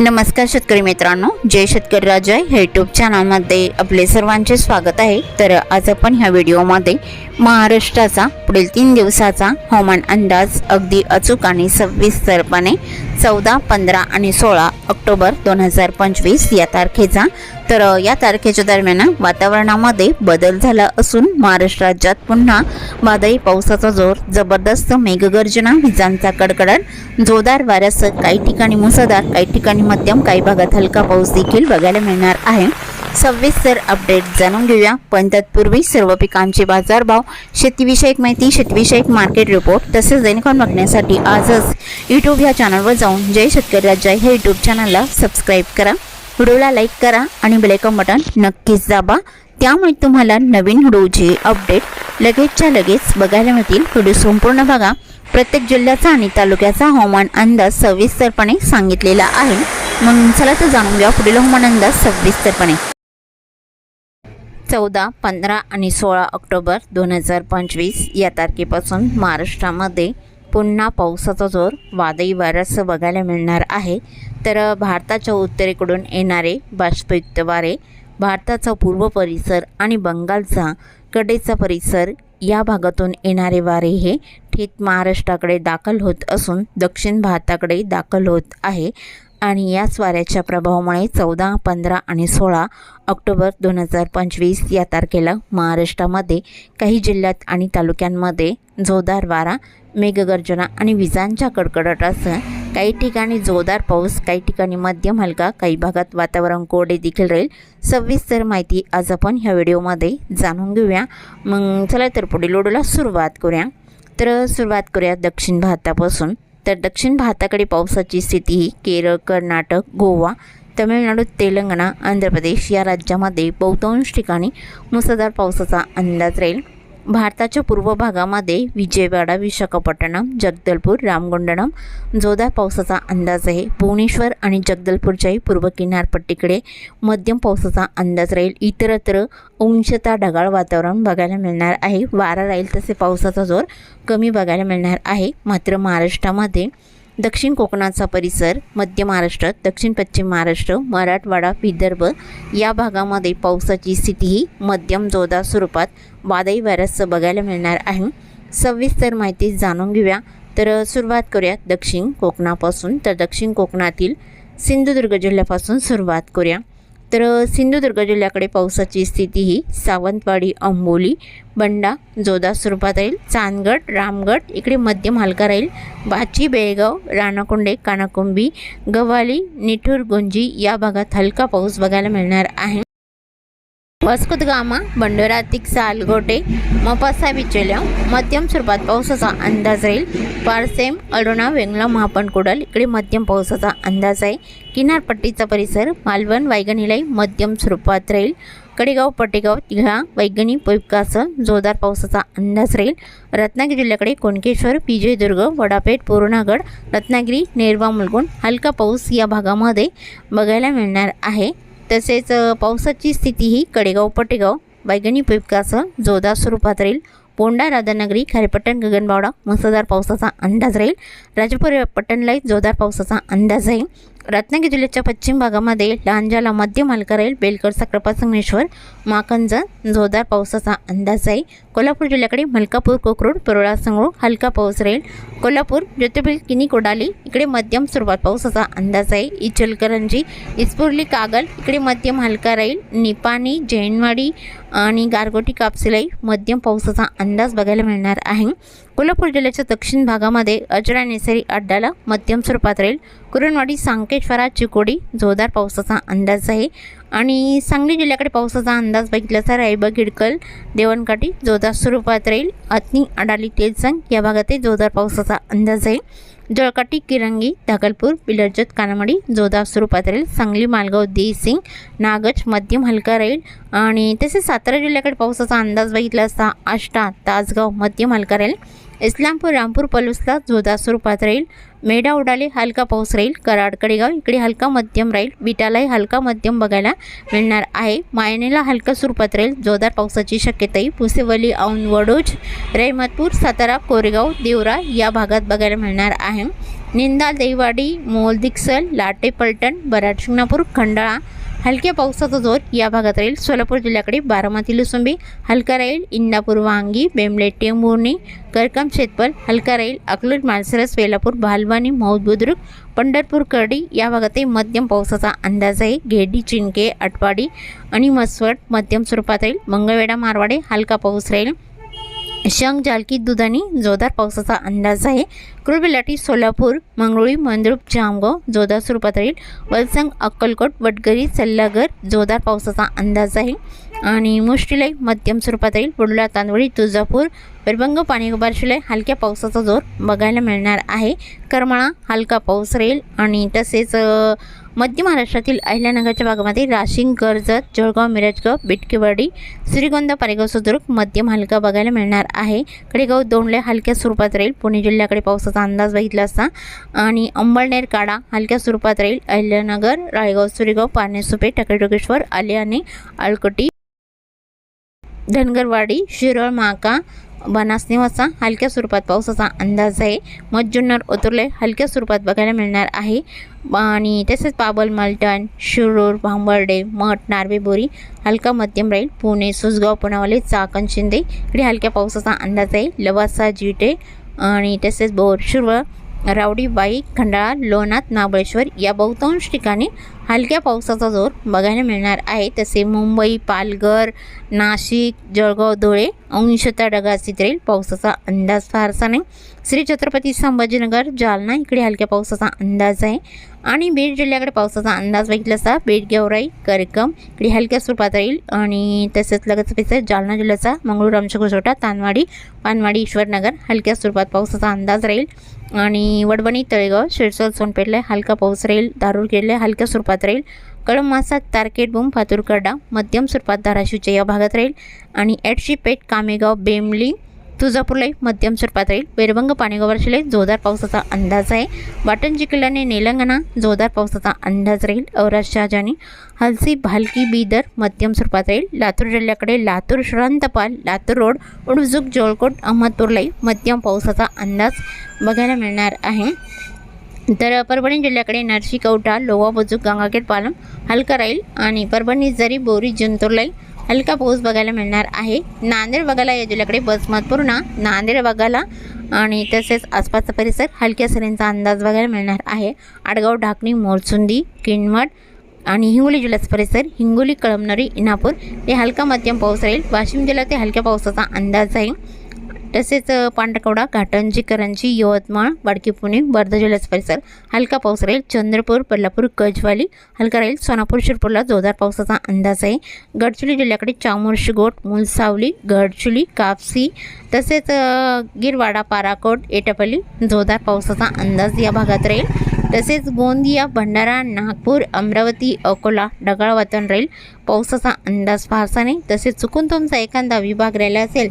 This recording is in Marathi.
नमस्कार शेतकरी मित्रांनो जय शेतकरी राजा हे यूट्यूब चॅनलमध्ये आपले सर्वांचे स्वागत आहे. तर आज आपण ह्या व्हिडिओमध्ये महाराष्ट्राचा पुढील तीन दिवसाचा हवामान अंदाज अगदी अचूक आणि सविस्तरपणे चौदा पंधरा आणि सोळा ऑक्टोबर दोन हजार पंचवीस या तारखेचा. तर या तारखेच्या दरम्यान वातावरणामध्ये बदल झाला असून महाराष्ट्र राज्यात पुन्हा वादळी पावसाचा जोर जबरदस्त मेघगर्जना विजांचा कडकडाट जोरदार वाऱ्यासह काही ठिकाणी मुसळधार काही ठिकाणी मध्यम काही भागात हलका पाऊस देखील बघायला मिळणार आहे. सविस्तर अपडेट जाणून घेऊया. पण तत्पूर्वी सर्व पिकांचे बाजारभाव शेतीविषयक माहिती शेतीविषयक मार्केट रिपोर्ट तसेच दैनिकॉन बघण्यासाठी आजच यूट्यूब या चॅनलवर जाऊन जय शेतकरी राज्य हे यूट्यूब चॅनलला सबस्क्राईब करा. व्हिडिओला लाईक करा आणि बेलेकॉन बटन नक्कीच दाबा. त्यामुळे तुम्हाला नवीन व्हिडिओचे अपडेट लगेचच्या लगेच बघायला मिळतील. व्हिडिओ संपूर्ण बघा. प्रत्येक जिल्ह्याचा आणि तालुक्याचा हवामान अंदाज सविस्तरपणे सांगितलेला आहे. मग चला तर जाणून घ्या पुढील हवामान अंदाज सविस्तरपणे. चौदा पंधरा आणि सोळा ऑक्टोबर दोन हजार पंचवीस या तारखेपासून महाराष्ट्रामध्ये पुन्हा पावसाचा जोर वादळी वाऱ्यासह बघायला मिळणार आहे. तर भारताच्या उत्तरेकडून येणारे बाष्पयुक्त वारे भारताचा पूर्व परिसर आणि बंगालचा कडेचा परिसर या भागातून येणारे वारे हे मराठीत महाराष्ट्राकडे दाखल होत असून दक्षिण भारताकडे दाखल होत आहे. आणि याच वाऱ्याच्या प्रभावामुळे चौदा पंधरा आणि सोळा ऑक्टोबर दोन हजार पंचवीस या तारखेला महाराष्ट्रामध्ये काही जिल्ह्यात आणि तालुक्यांमध्ये जोरदार वारा मेघगर्जना आणि विजांच्या कडकडाटासह काही ठिकाणी जोरदार पाऊस काही ठिकाणी मध्यम हलका काही भागात वातावरण कोरडे देखील राहील. सविस्तर माहिती आज आपण ह्या व्हिडिओमध्ये जाणून घेऊया. मग चला तर पुढील व्हिडिओला सुरुवात करूया. तर सुरुवात करूया दक्षिण भारतापासून. तर दक्षिण भारताकडे पावसाची स्थिती ही केरळ कर्नाटक गोवा तमिळनाडू तेलंगणा आंध्र प्रदेश या राज्यामध्ये बहुतांश ठिकाणी मुसळधार पावसाचा अंदाज राहील. भारताच्या पूर्व भागामध्ये विजयवाडा विशाखापट्टणम जगदलपूर रामगुंडणम जोरदार पावसाचा अंदाज आहे. भुवनेश्वर आणि जगदलपूरच्याही पूर्व किनारपट्टीकडे मध्यम पावसाचा अंदाज राहील. इतरत्र अंशता ढगाळ वातावरण बघायला मिळणार आहे. वारा राहील तसे पावसाचा जोर कमी बघायला मिळणार आहे. मात्र महाराष्ट्रामध्ये दक्षिण कोकणाचा परिसर मध्य महाराष्ट्र दक्षिण पश्चिम महाराष्ट्र मराठवाडा विदर्भ या भागामध्ये पावसाची स्थिती ही मध्यम जोरदार स्वरूपात वादळी वाऱ्यासह बघायला मिळणार आहे. सविस्तर माहिती जाणून घेऊया. तर सुरुवात करूया दक्षिण कोकणापासून. तर दक्षिण कोकणातील सिंधुदुर्ग जिल्ह्यापासून सुरुवात करूया. तर सिंधुदुर्ग जिल्ह्याकडे पावसाची स्थिती ही सावंतवाडी अंबोली बंडा जोदा स्वरूपात राहील चांदगड रामगड इकडे मध्यम मालका राहील. बाची बेळगाव राणाकुंडे कानाकुंबी गव्हाली निठूर गुंजी या भागात हलका पाऊस बघायला मिळणार आहे. वास्कोद गामा बंडोरा तिक्सा मपासा बिचोल्या मध्यम स्वरूपात पावसाचा अंदाज राहील. पारसेम अडोणा वेंगला महापणकुडल इकडे मध्यम पावसाचा अंदाज आहे. किनारपट्टीचा परिसर मालवण वायगणीलाही मध्यम स्वरूपात राहील. कडेगाव पटेगाव तिघा वैगणी पैपकासह जोरदार पावसाचा अंदाज राहील. रत्नागिरी जिल्ह्याकडे कोणकेश्वर विजयदुर्ग वडापेठ पूर्णागड रत्नागिरी नेरवा मुलगुण हलका पाऊस या भागामध्ये बघायला मिळणार आहे. तसेच पावसाची स्थिती ही कडेगाव पटेगाव वैगणी पिपकासह जोरदार स्वरूपात राहील. पोंडा राधानगरी खारेपट्टण गगनबावडा मुसळधार पावसाचा अंदाज राहील. राजापूर पट्टणलाही जोरदार पावसाचा अंदाज आहे रत्नागिरी जिल्ह्याच्या पश्चिम भागामध्ये लांजाला मध्यम हलका राहील बेलकर साखरपा संगमेश्वर जोरदार पावसाचा अंदाज आहे कोल्हापूर जिल्ह्याकडे मलकापूर कोकरूड परोळा संगरूळ हलका पाऊस राहील. कोल्हापूर ज्योतिबिल किनी कोडाली इकडे मध्यम स्वरूपात पावसाचा अंदाज आहे इचलकरंजी इस्पुर्ली कागल इकडे मध्यम हलका राहील. निपाणी जैनवाडी आणि गारगोटी कापसिलाई मध्यम पावसाचा अंदाज बघायला मिळणार आहे. कोल्हापूर जिल्ह्याच्या दक्षिण भागामध्ये अजरा निसरी अड्डाला मध्यम स्वरूपात राहील. कुरणवाडी सांकेश्वरा चिकोडी जोरदार पावसाचा अंदाज आहे. आणि सांगली जिल्ह्याकडे पावसाचा अंदाज बघितला तर रायबा गिडकल देवणकाठी जोरदार स्वरूपात राहील. अथनी अडाली तेलसंग या भागातही जोरदार पावसाचा अंदाज आहे. जळकाटी किरंगी धाकलपूर बिलर्जत कानामडी जोरदार स्वरूपात राहील. सांगली मालगाव देसिंग नागज मध्यम हलका राहील. आणि तसेच सातारा जिल्ह्याकडे पावसाचा अंदाज बघितला असता आष्टा तासगाव मध्यम हलका राहील. इस्लामपूर रामपूर पलूसला जोरदार स्वरूपात राहील. मेढा उडाले हलका पाऊस राहील. कराड कडेगाव इकडे हलका मध्यम राहील. विटालाही हलका मध्यम बघायला मिळणार आहे. मायनेला हलका स्वरूपात राहील. जोरदार पावसाची शक्यताही. पुसेवली औंध वडोज सातारा कोरेगाव देवरा या भागात बघायला मिळणार आहे. निंदा देवाडी मोलदिक्सल लाटे पलटण बराड शिंगणापूर खंडाळा हलक्या पावसाचा जोर या भागात राहील. सोलापूर जिल्ह्याकडे बारामती लुसुंबी हलका राहील इंदापूर वांगी बेंबले टेंभुर्णी करकम शेतपल हलका राहील अकलूज माळसरस वेलापूर भालवानी मौद बुद्रुक पंढरपूर करडी या भागातही मध्यम पावसाचा अंदाज आहे. घेडी चिंके अटवाडी आणि मसवड मध्यम स्वरूपात राहील. मंगळवेढा मारवाडे हलका पाऊस राहील. शंख जालकी दुधानी जोरदार पावसाचा अंदाज आहे. कुरुबिलाटी सोलापूर मंगरुळी मंद्रुप जामगाव जोरदार स्वरूपात राहील. वलसंग अक्कलकोट वडगरी सल्लागर जोरदार पावसाचा अंदाज आहे. आणि मुष्टिलय मध्यम स्वरूपात राहील बुडला तांदवडी तुळजापूर. विरभंग पाणी शिलाई हलक्या पावसाचा जोर बघायला मिळणार आहे. करमाळा हलका पाऊस राहील आणि तसेच मध्य महाराष्ट्रातील अहिल्यानगरच्या भागामध्ये राशिंग कर्जत जळगाव मिरजगाव बिटकेवाडी श्रीगोंदा पारेगाव सुदुर्ग मध्यम हलका बघायला मिळणार आहे. कडेगाव दोंडल्या हलक्या स्वरूपात राहील. पुणे जिल्ह्याकडे पावसाचा अंदाज बघितला असता. आणि अंबळनेर काडा हलक्या स्वरूपात राहील. अहिल्यानगर रायगाव सुरेगाव पाण्यासुपे टकेटोकेश्वर आणि आळकटी धनगरवाडी शिरोळ माका बनास हलक्या स्वरूपात पावसाचा अंदाज आहे. मज्जुन्नर ओतुर्ले हलक्या स्वरूपात बघायला मिळणार आहे. आणि तसेच पाबल मलटण शिरूर भांबर्डे मठ नार्वे बोरी हलका मध्यम राहील पुणे सुसगाव पुनावाले चाकण शिंदे. इकडे हलक्या पावसाचा अंदाज आहे. लवासा जिटे आणि तसेच बोर शिरवळ रावडीबाई खंडाळा लोणात महाबळेश्वर या बहुतांश ठिकाणी हलक्या पावसाचा जोर बघायला मिळणार आहे. तसे मुंबई पालघर नाशिक जळगाव धुळे अंशतः ढगाळीत राहील. पावसाचा अंदाज फारसा नाही. श्री छत्रपती संभाजीनगर जालना इकडे हलक्या पावसाचा अंदाज आहे. आणि बीड जिल्ह्याकडे पावसाचा अंदाज बघितला असता बीड गेवराई करकम इकडे हलक्या स्वरूपात राहील. आणि तसेच लगेच पैसा जालना जिल्ह्याचा मंगळूर आमच्या तानवाडी पानवाडी ईश्वरनगर हलक्या स्वरूपात पावसाचा अंदाज राहील. आणि वडवणी तळेगाव शिरसोल सोनपेठला हलका पाऊस राहील दारूर हलक्या स्वरूपात राहील कळम मासात तारकेट बुम फातुरकडा मध्यम स्वरूपात धाराशिवच्या या भागात राहील आणि ॲटशी पेठ कामेगाव बेमली तुळजापूरलाही मध्यम स्वरूपात राहील. बेरबंग पाणीगोवर शिले जोरदार पावसाचा अंदाज आहे. वाटण जिल्ह्याने निलंगणा जोरदार पावसाचा अंदाज राहील. औराज शहाजानी हलसी भालकी बीदर मध्यम स्वरूपात राहील. लातूर जिल्ह्याकडे लातूर श्रांतपाल लातूर रोड उडुजुक जोळकोट अहमदपूरलाही मध्यम पावसाचा अंदाज बघायला मिळणार आहे. तर परभणी जिल्ह्याकडे नरशी कवठा लोवा बुजुक गंगाखेड पालम हलका राहील. आणि परभणी जरी बोरी जिंतूरलाई हलका पाऊस बघायला मिळणार आहे. नांदेड बघायला या जिल्ह्याकडे बसमत पूर्ण. नांदेड बघायला आणि तसेच आसपासचा परिसर हलक्या सरींचा अंदाज बघायला मिळणार आहे. आडगाव ढाकणी मोरसुंदी किनवट आणि हिंगोली जिल्ह्याचा परिसर हिंगोली कळमनरी इनापूर हे हलका मध्यम पाऊस राहील. वाशिम जिल्ह्यात हलक्या पावसाचा अंदाज आहे. तसेच पांढरकवडा घाटंजी करंजी यवतमाळ वाडकी पुणे वर्धा जिल्ह्याचा परिसर. हलका पाऊस राहील. चंद्रपूर कोल्हापूर गजवाली हलका राहील. सोनापूर शिरपूरला जोरदार पावसाचा अंदाज आहे. गडचिरोली जिल्ह्याकडे चामोर शिगोट मुलसावली गडचिरोली कापसी तसेच गिरवाडा पाराकोट एटापल्ली जोरदार पावसाचा अंदाज या भागात राहील. तसेच गोंदिया भंडारा नागपूर अमरावती अकोला ढगाळ वातावरण राहील. पावसाचा अंदाज फारसा नाही. तसेच चुकून तुमचा एखादा विभाग राहिला असेल